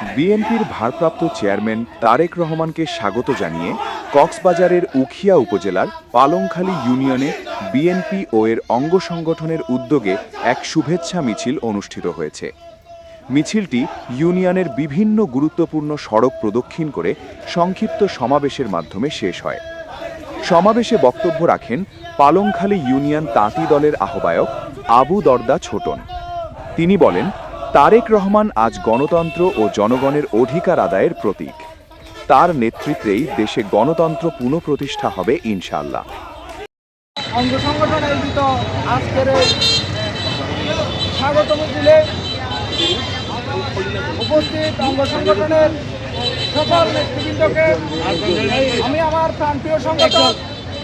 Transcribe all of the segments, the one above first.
বিএনপির ভারপ্রাপ্ত চেয়ারম্যান তারেক রহমানকে স্বাগত জানিয়ে কক্সবাজারের উখিয়া উপজেলার পালংখালী ইউনিয়নে বিএনপি ও এর অঙ্গ সংগঠনের উদ্যোগে এক শুভেচ্ছা মিছিল অনুষ্ঠিত হয়েছে। মিছিলটি ইউনিয়নের বিভিন্ন গুরুত্বপূর্ণ সড়ক প্রদক্ষিণ করে সংক্ষিপ্ত সমাবেশের মাধ্যমে শেষ হয়। সমাবেশে বক্তব্য রাখেন পালংখালী ইউনিয়ন তাঁতি দলের আহ্বায়ক আবু দর্দা ছোটন। তিনি বলেন তারেক রহমান আজ গণতন্ত্র ও জনগণের অধিকার আদায়ের প্রতীক। তার নেতৃত্বেই দেশে গণতন্ত্র পুনঃপ্রতিষ্ঠা হবে ইনশাল্লাহ উপস্থিত অঙ্গ সংগঠনের সকল নেতৃবৃন্দকে আমি আমার সংগঠন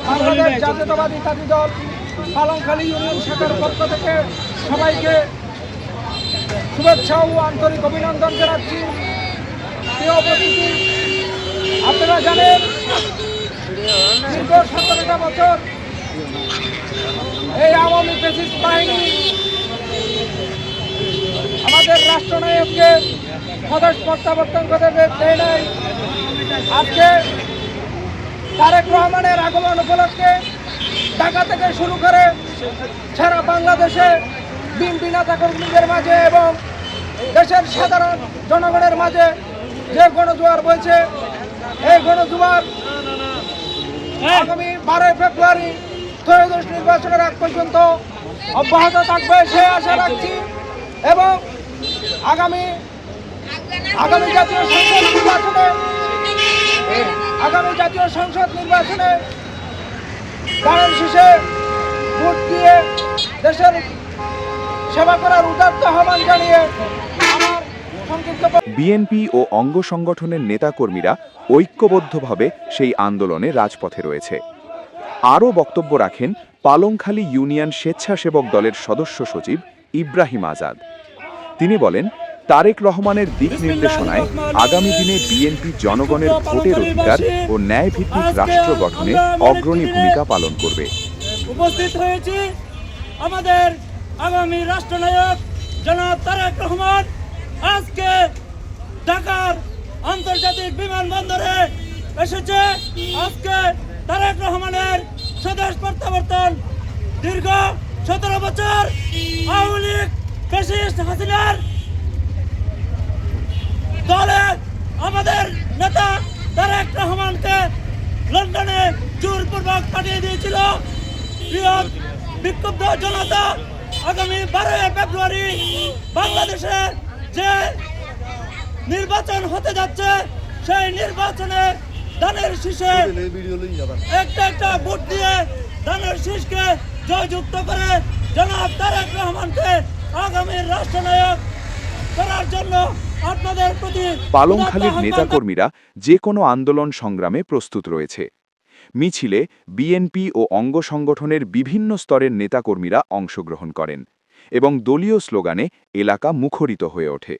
বাংলাদেশ জাতীয়তাবাদী দল, পালংখালী ইউনিয়ন শাখার পক্ষ থেকে সবাইকে শুভেচ্ছা ও আন্তরিক অভিনন্দন জানাচ্ছি। প্রিয় আপনারা জানেন, দীর্ঘ সতেরোটা বছর এই আওয়ামী ফেসিস্ট বাহিনী আমাদের রাষ্ট্রনায়ককে সদস্য প্রত্যাবর্তন করে দেয় নাই। আজকে তারেক রহমানের আগমন উপলক্ষে ঢাকা থেকে শুরু করে সারা বাংলাদেশে বিএনপি নেতা কর্মীদের মাঝে এবং দেশের সাধারণ জনগণের মাঝে যে গণজোয়ার বইছে, এই গণজোয়ার আগামী বারোই ফেব্রুয়ারি ত্রয়োদশ নির্বাচনের আগ পর্যন্ত অব্যাহত থাকবে, সে আশা রাখছি। এবং আগামী আগামী জাতীয় সংসদ নির্বাচনে, আগামী জাতীয় সংসদ নির্বাচনে দাঁড়ান শেষে ভোট দিয়ে দেশের সেবা করার উদাত্ত আহ্বান জানিয়ে আমার বিএনপি ও অঙ্গ সংগঠনের নেতাকর্মীরা ঐক্যবদ্ধভাবে সেই আন্দোলনে রাজপথে রয়েছে। আরও বক্তব্য রাখেন পালংখালী ইউনিয়ন স্বেচ্ছাসেবক দলের সদস্য সচিব ইব্রাহিম আজাদ। তিনি বলেন তারেক রহমানের দিক নির্দেশনায় আগামী দিনে বিএনপি জনগণের ভোটের অধিকার ও ন্যায়ভিত্তিক রাষ্ট্র গঠনে অগ্রণী ভূমিকা পালন করবে। উপস্থিত হয়েছি আমাদের আগামী রাষ্ট্রনায়ক জনাব তারেক রহমান আজকে ঢাকার আন্তর্জাতিক বিমানবন্দরে এসেছে। আজকে তারেক রহমানের স্বদেশ প্রত্যাবর্তন দীর্ঘ সতেরো বছর আওয়ামী লীগ ফ্যাসিস্ট হাসিনার দলে আমাদের নেতা তারেক রহমানকে লন্ডনে জোরপূর্বক পাঠিয়ে দিয়েছিল। বিক্ষুব্ধ জনতা আগামী বারোই ফেব্রুয়ারি বাংলাদেশে যে নির্বাচন হতে যাচ্ছে সেই নির্বাচনে ধানের শীষে একটা একটা ভোট দিয়ে ধানের শীষকে জয়যুক্ত করে জনাব তারেক রহমানকে আগামী রাষ্ট্রনায়ক করার জন্য আপনাদের প্রতি পালংখালীর নেতাকর্মীরা যে কোনো আন্দোলন সংগ্রামে প্রস্তুত রয়েছে। মিছিলে বিএনপি ও অঙ্গ সংগঠনের বিভিন্ন স্তরের নেতাকর্মীরা অংশগ্রহণ করেন এবং দলীয় স্লোগানে এলাকা মুখরিত হয়ে ওঠে।